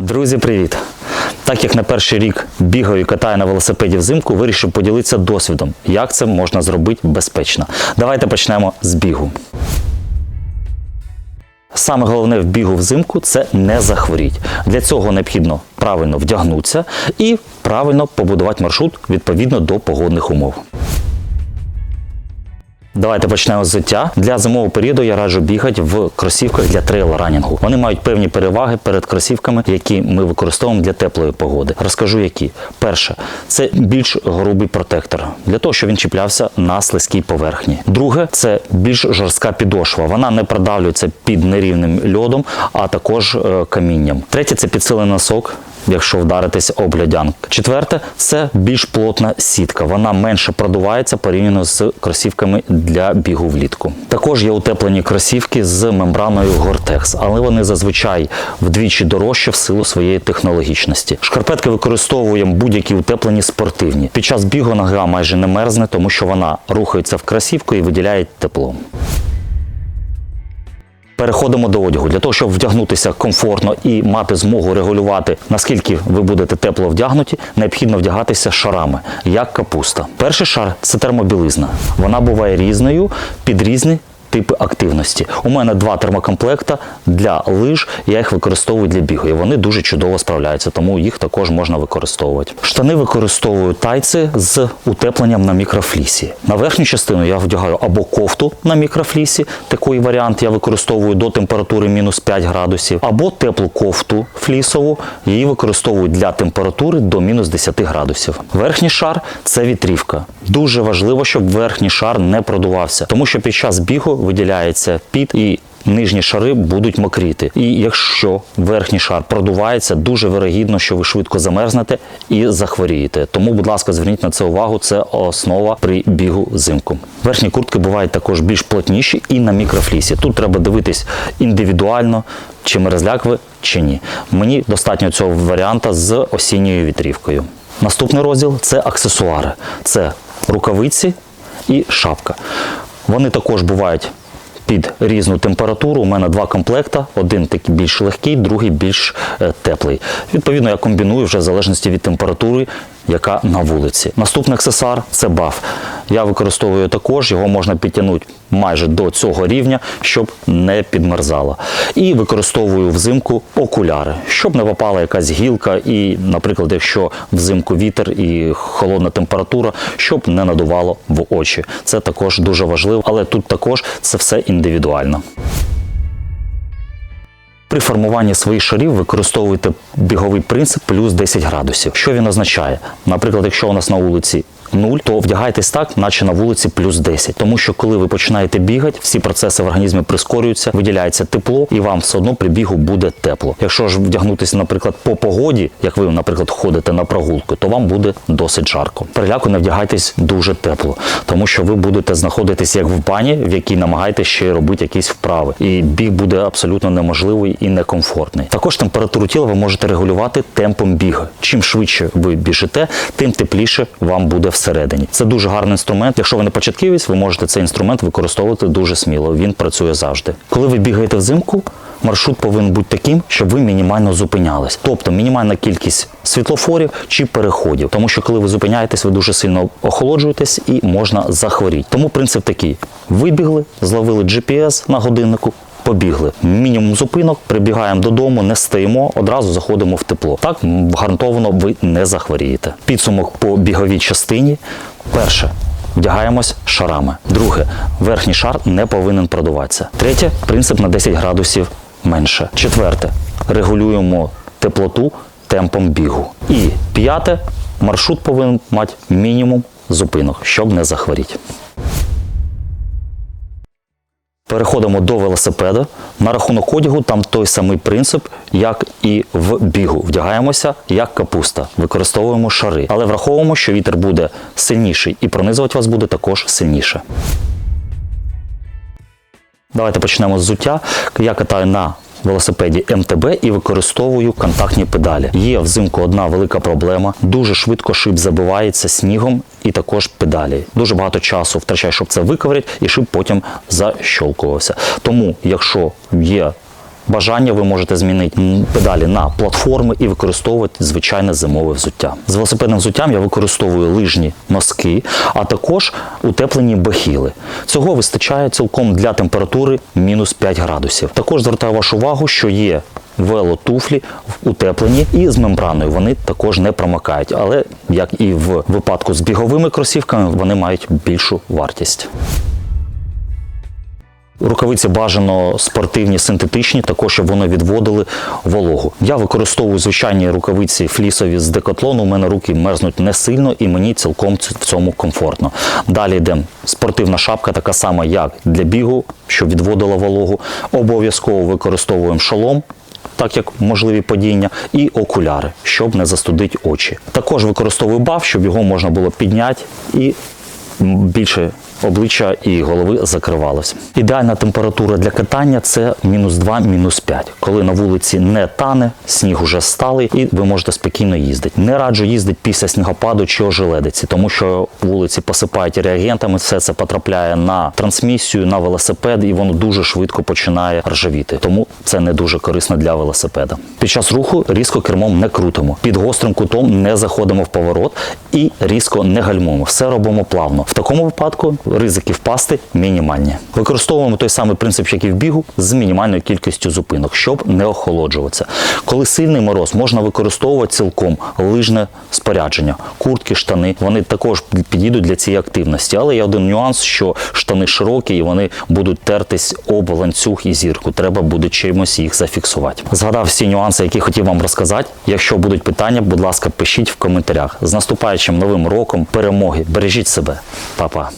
Друзі, привіт! Так як на перший рік бігаю і катаю на велосипеді взимку, вирішив поділитися досвідом, як це можна зробити безпечно. Давайте почнемо з бігу. Саме головне в бігу взимку це не захворіть. Для цього необхідно правильно вдягнутися і правильно побудувати маршрут відповідно до погодних умов. Давайте почнемо з взуття. Для зимового періоду я раджу бігати в кросівках для трейл-ранінгу. Вони мають певні переваги перед кросівками, які ми використовуємо для теплої погоди. Розкажу які. Перше, це більш грубий протектор для того, щоб він чіплявся на слизькій поверхні. Друге, це більш жорстка підошва. Вона не продавлюється під нерівним льодом, а також е, камінням. Третє це підсилений носок якщо вдаритись об льодянку. Четверте, це більш плотна сітка. Вона менше продувається порівняно з кросівками для бігу влітку. Також є утеплені кросівки з мембраною Gore-Tex, але вони зазвичай вдвічі дорожчі в силу своєї технологічності. Шкарпетки використовуємо будь-які утеплені спортивні. Під час бігу нога майже не мерзне, тому що вона рухається в кросівку і виділяє тепло. Переходимо до одягу. Для того, щоб вдягнутися комфортно і мати змогу регулювати, наскільки ви будете тепло вдягнуті, необхідно вдягатися шарами, як капуста. Перший шар це термобілизна. Вона буває різною під різні типи активності. У мене два термокомплекта для лиж, я їх використовую для бігу. І вони дуже чудово справляються, тому їх також можна використовувати. Штани використовую тайці з утепленням на мікрофлісі. На верхню частину я вдягаю або кофту на мікрофлісі, такий варіант я використовую до температури мінус 5 градусів, або теплу кофту флісову, її використовую для температури до мінус 10 градусів. Верхній шар це вітрівка. Дуже важливо, щоб верхній шар не продувався, тому що під час бігу виділяється під і нижні шари будуть мокріти. І якщо верхній шар продувається, дуже вирогідно, що ви швидко замерзнете і захворієте. Тому, будь ласка, зверніть на це увагу. Це основа при бігу взимку. Верхні куртки бувають також більш плотніші і на мікрофлісі. Тут треба дивитись індивідуально, чи мерзляк ви, чи ні. Мені достатньо цього варіанта з осінньою вітрівкою. Наступний розділ це аксесуари. Це рукавиці і шапка. Вони також бувають під різну температуру. У мене два комплекта: один такий більш легкий, другий більш е, теплий. Відповідно, я комбіную вже в залежності від температури, яка на вулиці. Наступний аксесуар це баф. Я використовую також, його можна підтягнути майже до цього рівня, щоб не підмерзало. І використовую взимку окуляри, щоб не попала якась гілка, і, наприклад, якщо взимку вітер і холодна температура, щоб не надувало в очі. Це також дуже важливо, але тут також це все індивідуально. При формуванні своїх шарів використовуйте біговий принцип плюс 10 градусів. Що він означає? Наприклад, якщо у нас на вулиці 0, то вдягайтесь так, наче на вулиці плюс 10. Тому що коли ви починаєте бігати, всі процеси в організмі прискорюються, виділяється тепло, і вам все одно при бігу буде тепло. Якщо ж вдягнутися, наприклад, по погоді, як ви, наприклад, ходите на прогулку, то вам буде досить жарко. Переляку не вдягайтесь дуже тепло, тому що ви будете знаходитись як в бані, в якій намагаєтесь ще робити якісь вправи, і біг буде абсолютно неможливий і некомфортний. Також температуру тіла ви можете регулювати темпом бігу. Чим швидше ви біжите, тим тепліше вам буде всередині. Це дуже гарний інструмент. Якщо ви не початківець, ви можете цей інструмент використовувати дуже сміло. Він працює завжди. Коли ви бігаєте взимку, маршрут повинен бути таким, щоб ви мінімально зупинялись. Тобто мінімальна кількість світлофорів чи переходів. Тому що коли ви зупиняєтесь, ви дуже сильно охолоджуєтесь і можна захворіти. Тому принцип такий: вибігли, зловили GPS на годиннику. Побігли. Мінімум зупинок, прибігаємо додому, не стоїмо, одразу заходимо в тепло. Так гарантовано ви не захворієте. Підсумок по біговій частині. Перше. Вдягаємось шарами. Друге, верхній шар не повинен продуватися. Третє принцип на 10 градусів менше. Четверте, регулюємо теплоту темпом бігу. І п'яте, маршрут повинен мати мінімум зупинок, щоб не захворіти. Переходимо до велосипеда. На рахунок одягу там той самий принцип, як і в бігу. Вдягаємося як капуста, використовуємо шари, але враховуємо, що вітер буде сильніший і пронизувати вас буде також сильніше. Давайте почнемо з взуття. Я катаю на велосипеді МТБ і використовую контактні педалі. Є взимку одна велика проблема. Дуже швидко шип забивається снігом і також педалі. Дуже багато часу втрачає, щоб це виковирити, і шип потім защолкувався. Тому, якщо є бажання, ви можете змінити педалі на платформи і використовувати звичайне зимове взуття. З велосипедним взуттям я використовую лижні носки, а також утеплені бахіли. Цього вистачає цілком для температури мінус 5 градусів. Також звертаю вашу увагу, що є велотуфлі утеплені і з мембраною. Вони також не промокають, але як і в випадку з біговими кросівками, вони мають більшу вартість. Рукавиці бажано спортивні, синтетичні, також щоб вони відводили вологу. Я використовую звичайні рукавиці флісові з декатлону. У мене руки мерзнуть не сильно і мені цілком в цьому комфортно. Далі йде спортивна шапка, така сама, як для бігу, щоб відводила вологу. Обов'язково використовуємо шолом. Так як можливі падіння, і окуляри, щоб не застудити очі. Також використовую баф, щоб його можна було підняти і більше обличчя і голови закривалося. Ідеальна температура для катання це мінус 2, мінус 5. Коли на вулиці не тане, сніг уже сталий, і ви можете спокійно їздити. Не раджу їздити після снігопаду чи ожеледиці, тому що вулиці посипають реагентами, все це потрапляє на трансмісію, на велосипед, і воно дуже швидко починає ржавіти. Тому це не дуже корисно для велосипеда. Під час руху різко кермом не крутимо, під гострим кутом не заходимо в поворот і різко не гальмуємо. Все робимо плавно. В такому випадку ризики впасти мінімальні. Використовуємо той самий принцип, як і в бігу, з мінімальною кількістю зупинок, щоб не охолоджуватися. Коли сильний мороз, можна використовувати цілком лижне спорядження, куртки, штани. Вони також підійдуть для цієї активності. Але є один нюанс, що штани широкі і вони будуть тертись об ланцюг і зірку. Треба буде чимось їх зафіксувати. Згадав всі нюанси, які хотів вам розказати. Якщо будуть питання, будь ласка, пишіть в коментарях. З наступаючим новим роком перемоги. Бережіть себе, Па-па.